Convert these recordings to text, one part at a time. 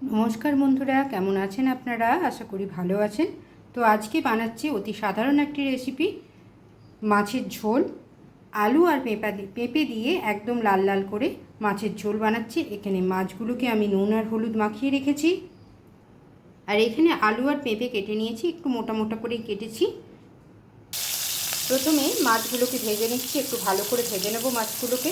নমস্কার বন্ধুরা, কেমন আছেন আপনারা? আশা করি ভালো আছেন। তো আজকে বানাচ্ছি অতি সাধারণ একটি রেসিপি মাছের ঝোল। আলু আর পেঁপা পেঁপে দিয়ে একদম লাল লাল করে মাছের ঝোল বানাচ্ছি। এখানে মাছগুলোকে আমি নুন আর হলুদ মাখিয়ে রেখেছি। আর এখানে আলু আর পেঁপে কেটে নিয়েছি, একটু মোটা মোটা করে কেটেছি। প্রথমে মাছগুলোকে ভেজে নিচ্ছি, একটু ভালো করে ভেজে নেব মাছগুলোকে।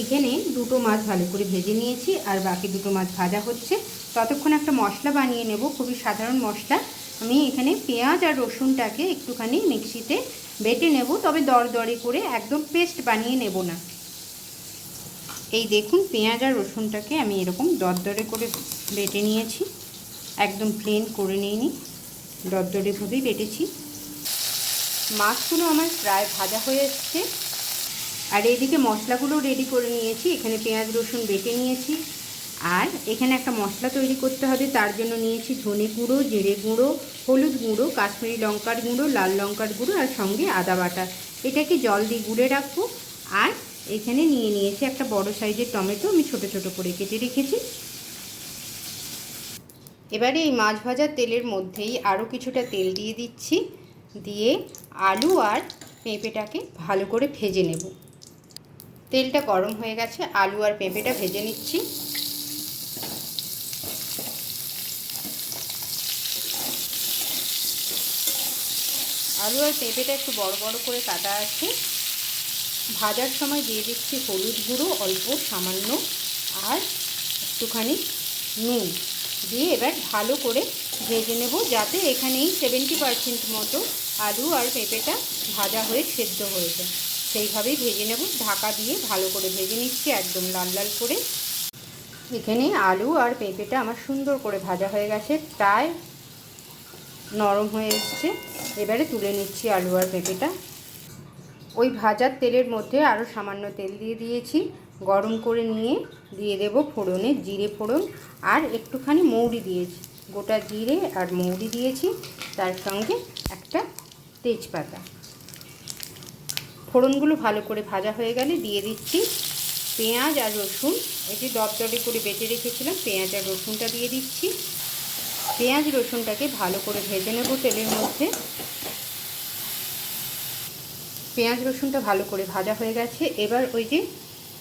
এখানে দুটো মাছ ভালো করে ভেজে নিয়েছি আর বাকি দুটো মাছ ভাজা হচ্ছে। ততক্ষণ একটা মশলা বানিয়ে নেব, খুবই সাধারণ মশলা। আমি এখানে পেঁয়াজ আর রসুনটাকে একটুখানি মিক্সিতে বেটে নেব, তবে দরদরে করে একদম পেস্ট বানিয়ে নেব না। এই দেখুন, পেঁয়াজ আর রসুনটাকে আমি এরকম দরদরে করে বেটে নিয়েছি। একদম প্লেন করে নিইনি দরদরেভাবেই বেটেছি। মাছগুলো আমার প্রায় ভাজা হয়ে এসছে। আর এদিকে মশলাগুলো রেডি করে নিয়েছি। এখানে পেঁয়াজ, রসুন বেটে নিয়েছি। আর এখানে একটা মশলা তৈরি করতে হবে, তার জন্য নিয়েছি ধনে গুঁড়ো, জিরে গুঁড়ো, হলুদ গুঁড়ো, কাশ্মীরি লঙ্কার গুঁড়ো, লাল লঙ্কার গুঁড়ো আর সঙ্গে আদা বাটা। এটাকে জল দিয়ে গুঁড়ে রাখব। আর এখানে নিয়ে নিয়েছি একটা বড় সাইজের টমেটো, আমি ছোট ছোট করে কেটে রেখেছি। এবারে এই মাছ ভাজার তেলের মধ্যেই আরও কিছুটা তেল দিয়ে দিচ্ছি। দিয়ে আলু আর পেঁপেটাকে ভালো করে ভেজে নেব। তেলটা গরম হয়ে গেছে, আলু আর পেঁপেটা ভেজে নিচ্ছি। আলু আর পেঁপেটা একটু বড় বড় করে কাটা আছে। ভাজার সময় দিয়ে দিচ্ছি হলুদ গুঁড়ো, অল্প, সামান্য, আর একটুখানি নুন। দিয়ে এবার ভালো করে ভেজে নেব, যাতে এখানেই সেভেন্টি পারসেন্ট মতো আলু আর পেঁপেটা ভাজা হয়ে সেদ্ধ হয়ে যায়। সেইভাবেই ভেজে নেব। ঢাকা দিয়ে ভালো করে ভেজে নিচ্ছি একদম লাল লাল করে। এখানে আলু আর পেঁপেটা আমার সুন্দর করে ভাজা হয়ে গেছে, প্রায় নরম হয়ে এসছে। এবারে তুলে নিচ্ছি আলু আর পেঁপেটা। ওই ভাজার তেলের মধ্যে আরও সামান্য তেল দিয়ে দিয়েছি। গরম করে নিয়ে দিয়ে দেব ফোড়নে জিরে ফোড়ন। আর একটুখানি মৌরি দিয়েছি, গোটা জিরে আর মৌরি দিয়েছি। তার সঙ্গে একটা তেজপাতা। ফোড়নগুলো ভালো করে ভাজা হয়ে গেলে দিয়ে দিচ্ছি পেঁয়াজ আর রসুন। এটি দরদরে করে বেটে রেখেছিলাম, পেঁয়াজ আর রসুনটা দিয়ে দিচ্ছি। পেঁয়াজ, রসুনটাকে ভালো করে ভেজে নেব তেলের মধ্যে। পেঁয়াজ, রসুনটা ভালো করে ভাজা হয়ে গেছে। এবার ওই যে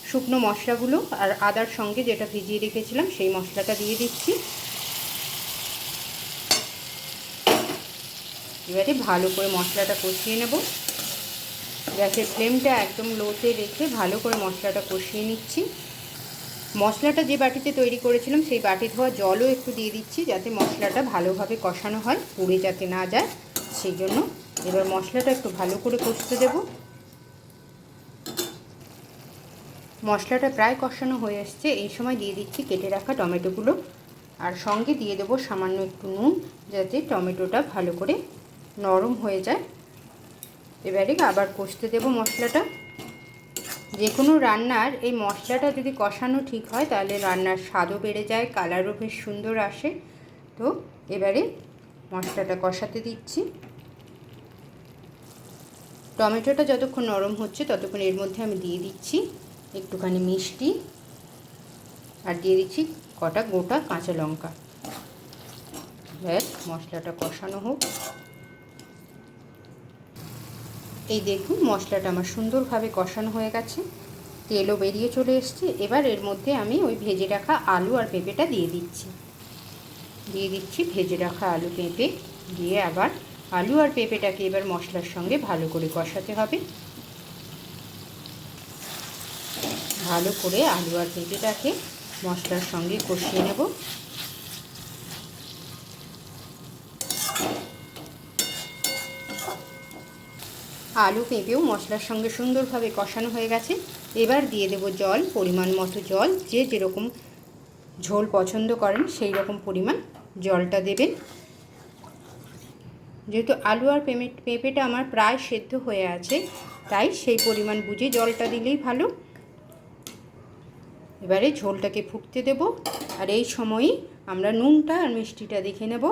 শুকনো মশলাগুলো আর আদার সঙ্গে যেটা ভিজিয়ে রেখেছিলাম, সেই মশলাটা দিয়ে দিচ্ছি। এবারে ভালো করে মশলাটা কষিয়ে নেব। গ্যাসের ফ্লেমটা একদম লোতে রেখে ভালো করে মশলাটা কষিয়ে নিচ্ছি। মশলাটা যে বাটিতে তৈরি করেছিলাম, সেই বাটি ধোয়া জলও একটু দিয়ে দিচ্ছি যাতে মশলাটা ভালোভাবে কষানো হয়, পুড়ে যাতে না যায়। সেই জন্য এবার মশলাটা একটু ভালো করে কষতে দেব। মশলাটা প্রায় কষানো হয়ে এসছে এই সময় দিয়ে দিচ্ছি কেটে রাখা টমেটোগুলো। আর সঙ্গে দিয়ে দেবো সামান্য একটু নুন, যাতে টমেটোটা ভালো করে নরম হয়ে যায়। এবারে আবার কষতে দেব মশলাটা? যে কোনো রান্নার এই মশলাটা যদি কষানো ঠিক হয়, তাহলে রান্নার স্বাদও বেড়ে যায়, কালারও বেশ সুন্দর আসে। তো এবারে মশলাটা কষাতে দিচ্ছি। টমেটোটা যতক্ষণ নরম হচ্ছে, ততক্ষণ এর মধ্যে আমি দিয়ে দিচ্ছি একটুখানি মিষ্টি। আর দিয়ে দিচ্ছি কটা গোটা কাঁচা লঙ্কা। ব্যাস, মশলাটা কষানো হোক। এই দেখুন, মশলাটা আমার সুন্দরভাবে কষানো হয়ে গেছে। তেলও বেরিয়ে চলে এসছে। এবার এর মধ্যে আমি ওই ভেজে রাখা আলু আর পেঁপেটা দিয়ে দিচ্ছি। দিয়ে দিচ্ছি ভেজে রাখা আলু, পেঁপে। দিয়ে আবার আলু আর পেঁপেটাকে এবার মশলার সঙ্গে ভালো করে কষাতে হবে। ভালো করে আলু আর পেঁপেটাকে মশলার সঙ্গে কষিয়ে নেব। আলু পেঁপেও মশলার সঙ্গে সুন্দরভাবে কষানো হয়ে গেছে। এবার দিয়ে দেব জল, পরিমাণ মতো জল। যে যেরকম ঝোল পছন্দ করেন, সেই রকম পরিমাণ জলটা দেবেন। যেহেতু আলু আর পেঁপে, পেঁপেটা আমার প্রায় সেদ্ধ হয়ে আছে, তাই সেই পরিমাণ বুঝে জলটা দিলেই ভালো। এবারে ঝোলটাকে ফুটতে দেব। আর এই সময়ই আমরা নুনটা আর মিষ্টিটা দেখে নেব।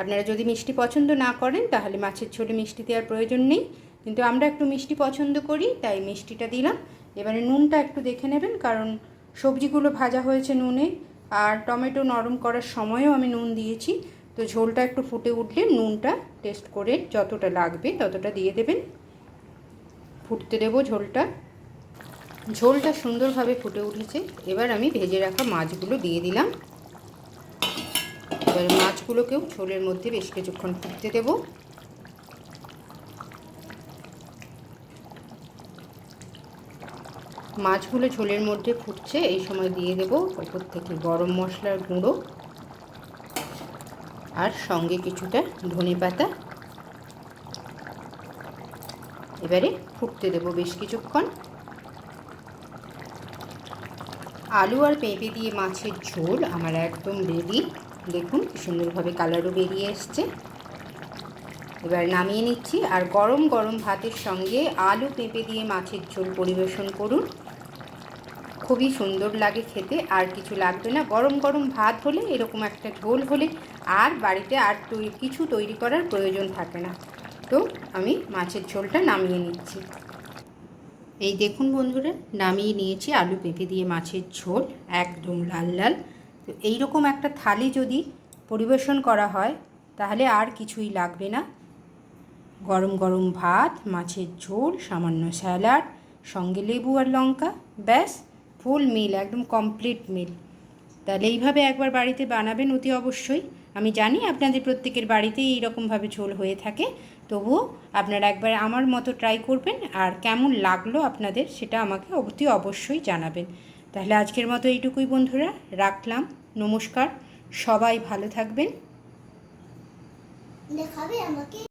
আপনারা যদি মিষ্টি পছন্দ না করেন, তাহলে মাছের ঝোলে মিষ্টি দেওয়ার প্রয়োজন নেই। কিন্তু আমরা একটু মিষ্টি পছন্দ করি, তাই মিষ্টিটা দিলাম। এবারে নুনটা একটু দেখে নেবেন, কারণ সবজিগুলো ভাজা হয়েছে নুনে, আর টমেটো নরম করার সময়ও আমি নুন দিয়েছি। তো ঝোলটা একটু ফুটে উঠলে নুনটা টেস্ট করে যতটা লাগবে ততটা দিয়ে দেবেন। ফুটতে দেবো ঝোলটা। ঝোলটা সুন্দরভাবে ফুটে উঠেছে। এবার আমি ভেজে রাখা মাছগুলো দিয়ে দিলাম। এবার মাছগুলোকেও ঝোলের মধ্যে বেশ কিছুক্ষণ ফুটতে দেবো। মাছগুলো ঝোলের মধ্যে ফুটছে এই সময় দিয়ে দেব ওপর থেকে গরম মশলার গুঁড়ো আর সঙ্গে কিছুটা ধনে পাতা। এবারে ফুটতে দেব বেশ কিছুক্ষণ। আলু আর পেঁপে দিয়ে মাছের ঝোল আমার একদম রেডি দেখুন সুন্দরভাবে কালারও বেরিয়ে এসছে। এবার নামিয়ে নিচ্ছি আর গরম গরম ভাতের সঙ্গে আলু, পেঁপে দিয়ে মাছের ঝোল পরিবেশন করুন। খুবই সুন্দর লাগে খেতে। আর কিছু লাগবে না। গরম গরম ভাত হলে এরকম একটা ঝোল হলে আর বাড়িতে আর তৈরি কিছু তৈরি করার প্রয়োজন থাকে না। তো আমি মাছের ঝোলটা নামিয়ে নিচ্ছি। এই দেখুন বন্ধুরা, নামিয়ে নিয়েছি আলু পেঁপে দিয়ে মাছের ঝোল, একদম লাল লাল। তো এইরকম একটা থালি যদি পরিবেশন করা হয়, তাহলে আর কিছুই লাগবে না। গরম গরম ভাত, মাছের ঝোল, সামান্য স্যালাড, সঙ্গে লেবু আর লঙ্কা, ব্যাস। ফুল মিল, একদম কমপ্লিট মিল। তাহলে এইভাবে একবার বাড়িতে বানাবেন অতি অবশ্যই। আমি জানি আপনাদের প্রত্যেকের বাড়িতেই এইরকমভাবে ঝোল হয়ে থাকে। তবুও আপনারা একবার আমার মতো ট্রাই করবেন আর কেমন লাগল আপনাদের সেটা আমাকে অতি অবশ্যই জানাবেন। তাহলে আজকের মতো এইটুকুই বন্ধুরা, রাখলাম, নমস্কার, সবাই ভালো থাকবেন। দেখাবে আমাকে।